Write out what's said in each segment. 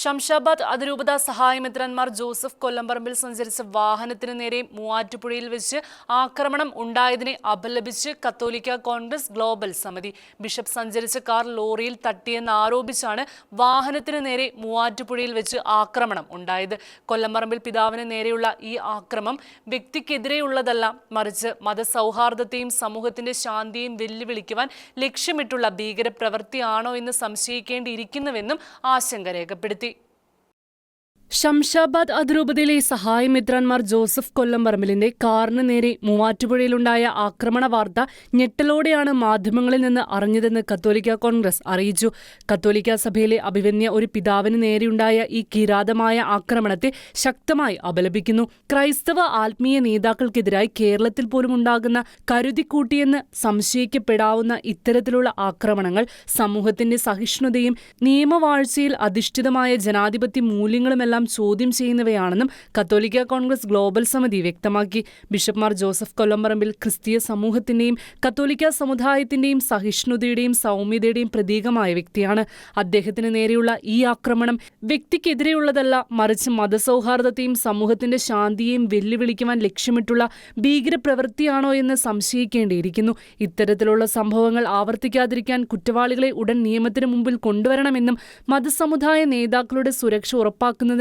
ശംഷാബാദ് അതിരൂപത സഹായമിത്രന്മാർ ജോസഫ് കൊല്ലംപറമ്പിൽ സഞ്ചരിച്ച വാഹനത്തിന് നേരെ മൂവാറ്റുപുഴയിൽ വെച്ച് ആക്രമണം ഉണ്ടായതിനെ അപലപിച്ച് കത്തോലിക്ക കോൺഗ്രസ് ഗ്ലോബൽ സമിതി. ബിഷപ്പ് സഞ്ചരിച്ച കാർ ലോറിയിൽ തട്ടിയെന്ന് ആരോപിച്ചാണ് വാഹനത്തിന് നേരെ മൂവാറ്റുപുഴയിൽ വെച്ച് ആക്രമണം ഉണ്ടായത്. കൊല്ലംപറമ്പിൽ പിതാവിന് നേരെയുള്ള ഈ ആക്രമം വ്യക്തിക്കെതിരെയുള്ളതല്ല മറിച്ച് മതസൗഹാർദ്ദത്തെയും സമൂഹത്തിന്റെ ശാന്തിയും വെല്ലുവിളിക്കുവാൻ ലക്ഷ്യമിട്ടുള്ള ഭീകരപ്രവൃത്തിയാണോ എന്ന് സംശയിക്കേണ്ടിയിരിക്കുന്നുവെന്നും ആശങ്ക രേഖപ്പെടുത്തി. ശംഷാബാദ് അതിരൂപതയിലെ സഹായമിത്രന്മാർ ജോസഫ് കൊല്ലംപറമ്പിലിന്റെ കാറിന് നേരെ മൂവാറ്റുപുഴയിലുണ്ടായ ആക്രമണ വാർത്ത ഞെട്ടലോടെയാണ് മാധ്യമങ്ങളിൽ നിന്ന് അറിഞ്ഞതെന്ന് കത്തോലിക്ക കോൺഗ്രസ് അറിയിച്ചു. കത്തോലിക്ക സഭയിലെ അഭിവന്യ ഒരു പിതാവിന് നേരെയുണ്ടായ ഈ കിരാതമായ ആക്രമണത്തെ ശക്തമായി അപലപിക്കുന്നു. ക്രൈസ്തവ ആത്മീയ നേതാക്കൾക്കെതിരായി കേരളത്തിൽ പോലും ഉണ്ടാകുന്ന കരുതിക്കൂട്ടിയെന്ന് സംശയിക്കപ്പെടാവുന്ന ഇത്തരത്തിലുള്ള ആക്രമണങ്ങൾ സമൂഹത്തിന്റെ സഹിഷ്ണുതയും നിയമവാഴ്ചയിൽ അധിഷ്ഠിതമായ ജനാധിപത്യ മൂല്യങ്ങളുമെല്ലാം ചോദ്യം ചെയ്യുന്നവയാണെന്നും കത്തോലിക്ക കോൺഗ്രസ് ഗ്ലോബൽ സമിതി വ്യക്തമാക്കി. ബിഷപ്പ്മാർ ജോസഫ് കൊല്ലംപറമ്പിൽ ക്രിസ്തീയ സമൂഹത്തിന്റെയും കത്തോലിക്ക സമുദായത്തിന്റെയും സഹിഷ്ണുതയുടെയും സൗമ്യതയുടെയും പ്രതീകമായ വ്യക്തിയാണ്. അദ്ദേഹത്തിന് നേരെയുള്ള ഈ ആക്രമണം വ്യക്തിക്കെതിരെയുള്ളതല്ല മറിച്ച് മതസൗഹാർദ്ദത്തെയും സമൂഹത്തിന്റെ ശാന്തിയെയും വെല്ലുവിളിക്കുവാൻ ലക്ഷ്യമിട്ടുള്ള ഭീകരപ്രവൃത്തിയാണോ എന്ന് സംശയിക്കേണ്ടിയിരിക്കുന്നു. ഇത്തരത്തിലുള്ള സംഭവങ്ങൾ ആവർത്തിക്കാതിരിക്കാൻ കുറ്റവാളികളെ ഉടൻ നിയമത്തിന് മുമ്പിൽ കൊണ്ടുവരണമെന്നും മതസമുദായ നേതാക്കളുടെ സുരക്ഷ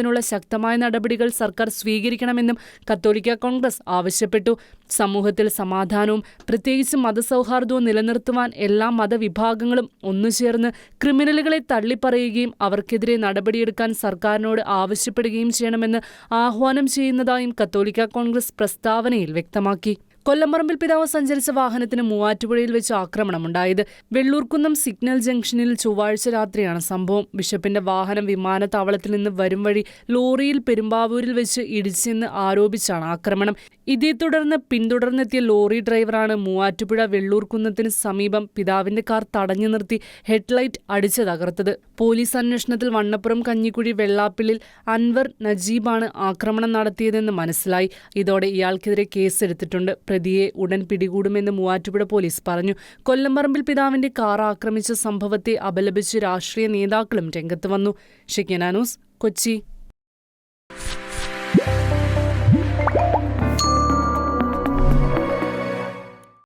ഉറപ്പാക്കുന്നതിനുള്ള ശക്തമായ നടപടികൾ സർക്കാർ സ്വീകരിക്കണമെന്നും കത്തോലിക്ക കോൺഗ്രസ് ആവശ്യപ്പെട്ടു. സമൂഹത്തിൽ സമാധാനവും പ്രത്യേകിച്ച് മതസൗഹാർദ്ദവും നിലനിർത്തുവാൻ എല്ലാ മതവിഭാഗങ്ങളും ഒന്നുചേർന്ന് ക്രിമിനലുകളെ തള്ളിപ്പറയുകയും അവർക്കെതിരെ നടപടിയെടുക്കാൻ സർക്കാരിനോട് ആവശ്യപ്പെടുകയും ചെയ്യണമെന്ന് ആഹ്വാനം ചെയ്യുന്നതായും കത്തോലിക്ക കോൺഗ്രസ് പ്രസ്താവനയിൽ വ്യക്തമാക്കി. കൊല്ലംപറമ്പിൽ പിതാവ് സഞ്ചരിച്ച വാഹനത്തിന് മൂവാറ്റുപുഴയിൽ വെച്ച് ആക്രമണമുണ്ടായത്. വെള്ളൂർക്കുന്നം സിഗ്നൽ ജംഗ്ഷനിൽ ചൊവ്വാഴ്ച രാത്രിയാണ് സംഭവം. ബിഷപ്പിന്റെ വാഹനം വിമാനത്താവളത്തിൽ നിന്ന് വരും വഴി ലോറിയിൽ പെരുമ്പാവൂരിൽ വെച്ച് ഇടിച്ചെന്ന് ആരോപിച്ചാണ് ആക്രമണം. ഇതേ തുടർന്ന് പിന്തുടർന്നെത്തിയ ലോറി ഡ്രൈവറാണ് മൂവാറ്റുപുഴ വെള്ളൂർക്കുന്നത്തിന് സമീപം പിതാവിന്റെ കാർ തടഞ്ഞു നിർത്തി ഹെഡ്ലൈറ്റ് അടിച്ച് തകർത്തത്. പോലീസ് അന്വേഷണത്തിൽ വണ്ണപ്പുറം കഞ്ഞിക്കുഴി വെള്ളാപ്പിള്ളിൽ അൻവർ നജീബാണ് ആക്രമണം നടത്തിയതെന്ന് മനസ്സിലായി. ഇതോടെ ഇയാൾക്കെതിരെ കേസെടുത്തിട്ടുണ്ട്. പ്രതിയെ ഉടൻ പിടികൂടുമെന്ന് മൂവാറ്റുപുഴ പോലീസ് പറഞ്ഞു. കൊല്ലംപറമ്പിൽ പിതാവിന്റെ കാർ ആക്രമിച്ച സംഭവത്തെ അപലപിച്ച് രാഷ്ട്രീയ നേതാക്കളും രംഗത്ത് വന്നു. ഷിക്കനാനൂസ് കൊച്ചി.